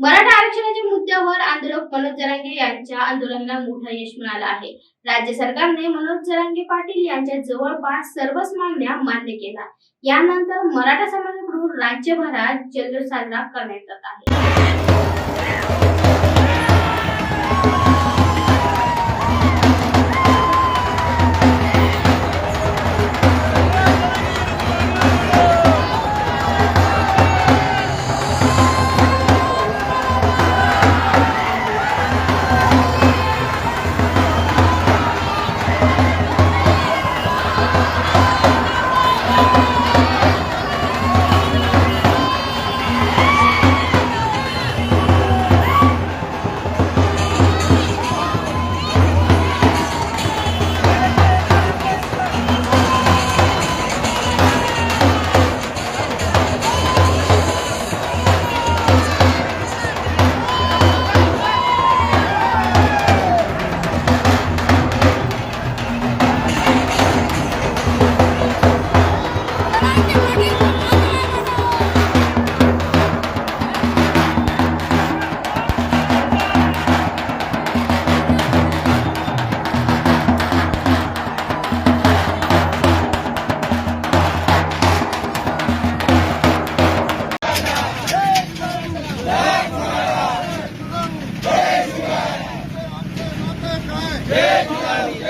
मराठा आरक्षणाच्या मुद्द्यावर आंदोलक मनोज जरांगे यांच्या आंदोलनाला मोठं यश मिळालं आहे. राज्य सरकारने मनोज जरांगे पाटील यांच्या जवळपास सर्वच मागण्या मान्य केल्या. यानंतर मराठा समाजाकडून राज्यभरात जल्लोष साजरा करण्यात येत आहे.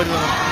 wouldn't let.